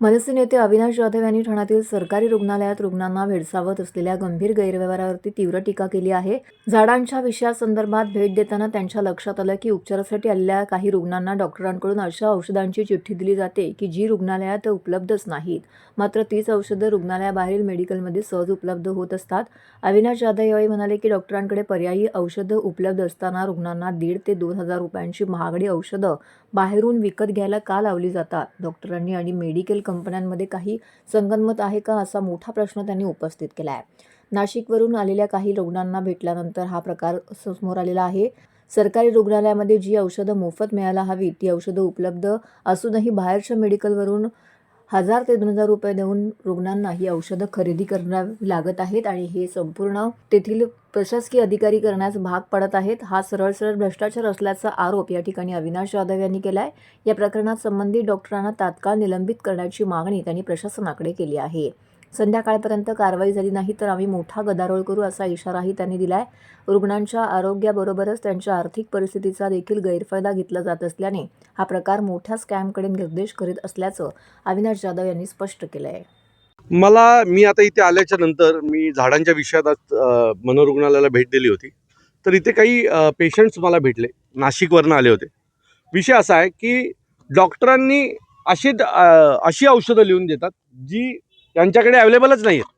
मनसे नेते अविनाश जाधव यांनी ठाण्यातील सरकारी रुग्णालयात रुग्णांना भेडसावत असलेल्या गंभीर गैरव्यवहारावरती तीव्र टीका केली आहे. झाडांच्या विषयासंदर्भात भेट देताना त्यांच्या लक्षात आलं की उपचारासाठी आलेल्या काही रुग्णांना डॉक्टरांकडून अशा औषधांची चिठ्ठी दिली जाते की जी रुग्णालयात उपलब्धच नाहीत. मात्र तीच औषधं रुग्णालयाबाहेरील मेडिकलमध्ये सहज उपलब्ध होत असतात. अविनाश जाधव यावेळी म्हणाले की डॉक्टरांकडे पर्यायी औषधं उपलब्ध असताना रुग्णांना दीड ते दोन हजार रुपयांची महागडी औषधं बाहेरून विकत घ्यायला का लावली जातात? डॉक्टरांनी आणि मेडिकल कंपन्यांमध्ये काही संगनमत आहे का असा मोठा प्रश्न त्यांनी उपस्थित केला आहे नाशिकवरून आलेल्या काही रुग्णांना भेटल्यानंतर हा प्रकार समोर आलेला आहे. सरकारी रुग्णालयामध्ये जी औषधं मोफत मिळायला हवी ती औषधं उपलब्ध असूनही बाहेरच्या मेडिकलवरून हजार ते दोन हजार रुपये देऊन रुग्णांना ही औषधं खरेदी करावी लागत आहेत आणि हे संपूर्ण तेथील प्रशासकीय अधिकारी करण्यास भाग पडत आहेत. हा सरळ सरळ भ्रष्टाचार असल्याचा आरोप या ठिकाणी अविनाश जाधव यांनी केला आहे या प्रकरणात संबंधित डॉक्टरांना तात्काळ निलंबित करण्याची मागणी त्यांनी प्रशासनाकडे केली आहे. संध्याकाळपर्यंत कारवाई झाली नाही तर आम्ही मोठा गदारोळ करू असा इशाराही त्यांनी दिलाय. रुग्णांच्या आरोग्याबरोबरच त्यांच्या आर्थिक परिस्थितीचा देखील गैरफायदा घेतला जात असल्याने हा प्रकार मोठ्या स्कॅमकडे निर्देश करीत असल्याचं अविनाश जाधव यांनी स्पष्ट केलं आहे मला मी आता इथे आल्याच्यानंतर मी झाडांच्या विषयात आज मनोरुग्णालयाला भेट दिली होती. तर इथे काही पेशंट्स मला भेटले. नाशिकवरनं आले होते. विषय असा आहे की डॉक्टरांनी अशी अशी औषधं लिहून देतात जी त्यांच्याकडे अवेलेबलच नाही आहेत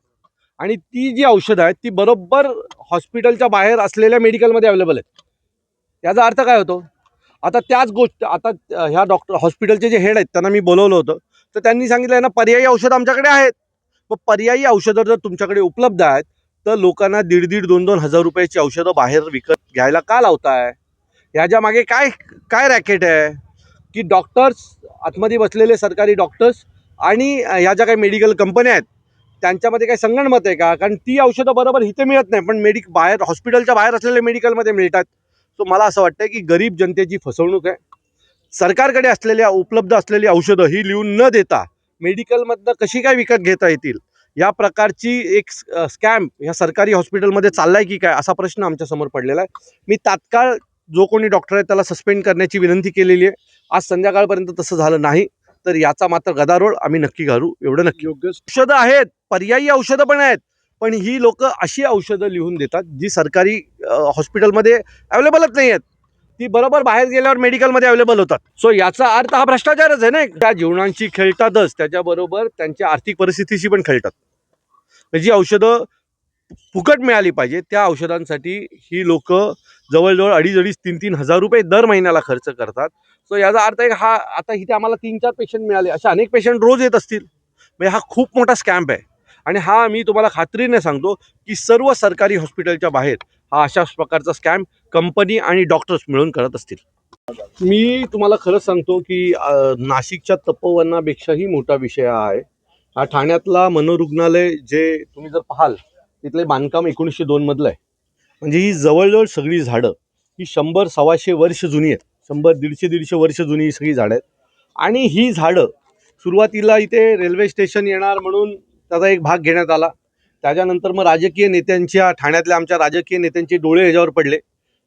आणि ती जी औषधं आहेत ती बरोबर हॉस्पिटलच्या बाहेर असलेल्या मेडिकलमध्ये अवेलेबल आहेत. याचा अर्थ काय होतो? आता त्याच गोष्ट आता ह्या डॉक्टर हॉस्पिटलचे जे हेड आहेत त्यांना मी बोलवलं होतं. तर त्यांनी सांगितलं आहे ना पर्यायी औषधं आमच्याकडे आहेत. मग पर्यायी औषधं जर तुमच्याकडे उपलब्ध आहेत तर लोकांना दीड दीड दोन दोन हजार रुपयाची औषधं बाहेर विकत घ्यायला का लावताय? ह्याच्या मागे काय काय रॅकेट आहे? की डॉक्टर्स आतमध्ये बसलेले सरकारी डॉक्टर्स आणि ह्या ज्या काही मेडिकल कंपन्या आहेत त्यांच्यामध्ये काही संगणमत आहे का? कारण ती औषधं बरोबर इथे मिळत नाही पण मेडिक बाहेर हॉस्पिटलच्या बाहेर असलेल्या मेडिकलमध्ये मिळतात. सो मला असं वाटतं की गरीब जनतेची फसवणूक आहे. सरकारकडे असलेल्या उपलब्ध असलेली औषधं ही लिहून न देता मेडिकलमधनं कशी काय विकत घेता येतील? या प्रकारची एक स्कॅम ह्या सरकारी हॉस्पिटलमध्ये चाललाय की काय? असा प्रश्न आमच्यासमोर पडलेला आहे. मी तात्काळ जो कोणी डॉक्टर आहे त्याला सस्पेंड करण्याची विनंती केलेली आहे. आज संध्याकाळपर्यंत तसं झालं नाही. तर याचा मात्र गदारोळ आम्ही नक्की घालू एवढं नक्की. योग्य औषधं आहेत पर्यायी औषधं पण आहेत पण ही लोक अशी औषधं लिहून देतात जी सरकारी हॉस्पिटलमध्ये अवेलेबलच नाही आहेत. ती बरोबर बाहेर गेल्यावर मेडिकलमध्ये अवेलेबल होतात. सो याचा अर्थ हा भ्रष्टाचारच आहे ना त्या जीवनांशी खेळतातच त्याच्याबरोबर त्यांच्या आर्थिक परिस्थितीशी पण खेळतात. म्हणजे जी औषधं फुकट मिळाली पाहिजे त्या औषधांसाठी ही लोक जवळजवळ अडीच अडीच तीन तीन हजार रुपये दर महिन्याला खर्च करतात. सो याचा अर्थ आहे हा आता इथे आम्हाला तीन चार पेशंट मिळाले. असे अनेक पेशंट रोज येत असतील. म्हणजे हा खूप मोठा स्कॅम्प आहे. आणि हा मी तुम्हाला खात्रीने सांगतो की सर्व सरकारी हॉस्पिटलच्या बाहेर हा अशाच प्रकारचा स्कॅम कंपनी आणि डॉक्टर्स मिळून करत असतील. मी तुम्हाला खरंच सांगतो की नाशिकच्या तपोवनापेक्षाही मोठा विषय हा आहे. हा ठाण्यातला मनोरुग्णालय जे तुम्ही जर पाहाल तिथले बांधकाम एकोणीसशे दोनमधलं आहे. म्हणजे ही जवळजवळ सगळी झाडं ही शंभर सव्वाशे वर्ष जुनी आहेत. शंभर दीडशे दीडशे वर्ष जुनी ही सगळी झाडं आहेत. आणि ही झाडं सुरुवातीला इथे रेल्वे स्टेशन येणार म्हणून त्याचा एक भाग घेण्यात आला. त्याच्यानंतर मग राजकीय नेत्यांच्या ठाण्यातल्या आमच्या राजकीय नेत्यांचे डोळे ह्याच्यावर पडले.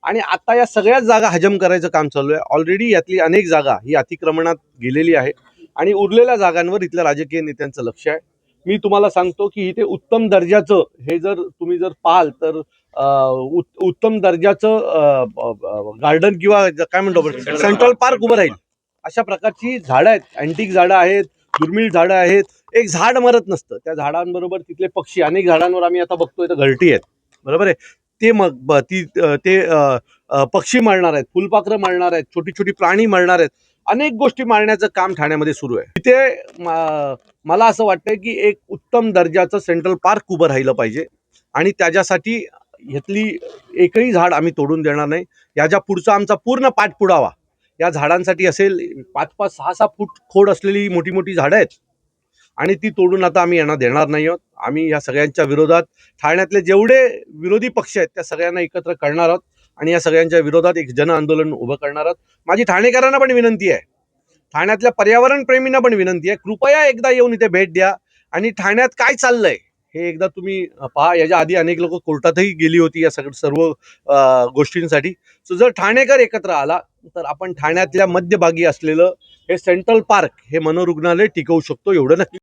आणि आता या सगळ्याच जागा हजम करायचं काम चालू आहे. ऑलरेडी यातली अनेक जागा ही अतिक्रमणात गेलेली आहे. आणि उरलेल्या जागांवर इथल्या राजकीय नेत्यांचं लक्ष आहे. मी तुम्हाला सांगतो की इथे उत्तम दर्जाचं हे जर तुम्ही जर पाहाल तर उत्तम दर्जाचं गार्डन किंवा काय म्हणतो सेंट्रल पार्क उभं राहील. अशा प्रकारची झाडं आहेत. अँटिक झाडं आहेत दुर्मिळ झाडं आहेत. एक झाड मरत नसतं. त्या झाडांबरोबर तिथले पक्षी अनेक झाडांवर आम्ही आता बघतोय तर घरटी आहेत. बरोबर आहे? ते मग ती ते पक्षी मारणार आहेत. फुलपाखरं मारणार आहेत. छोटी छोटी प्राणी मारणार आहेत. अनेक गोष्टी मारण्याचं काम ठाण्यामध्ये सुरू आहे. तिथे मला असं वाटतंय की एक उत्तम दर्जाचं सेंट्रल पार्क उभं राहिलं पाहिजे. आणि त्याच्यासाठी ह्यातली एकही झाड आम्ही तोडून देणार नाही. याच्या पुढचा आमचा पूर्ण पाठपुरावा या झाडांसाठी असेल पाच पाच सहा सहा फूट खोड असलेली मोठी मोठी झाडं आहेत. आणि ती तोडून आता आम्ही यांना देणार नाही आहोत. आम्ही या सगळ्यांच्या विरोधात ठाण्यातले जेवढे विरोधी पक्ष आहेत त्या सगळ्यांना एकत्र करणार आहोत. आणि या सगळ्यांच्या विरोधात एक जन आंदोलन उभं करणार आहोत. माझी ठाणेकरांना पण विनंती आहे. ठाण्यातल्या पर्यावरण प्रेमींना पण विनंती आहे. कृपया एकदा येऊन इथे भेट द्या. आणि ठाण्यात काय चाललंय? हे एकदा तुम्ही पहा याच्या आधी अनेक लोक कोर्टातही गेली होती या सगळं सर्व गोष्टींसाठी. सो जर ठाणेकर एकत्र आला तर आपण ठाण्यातल्या मध्यभागी असलेलं हे सेंट्रल पार्क हे मनोरुग्णालय टिकवू शकतो एवढं नक्की.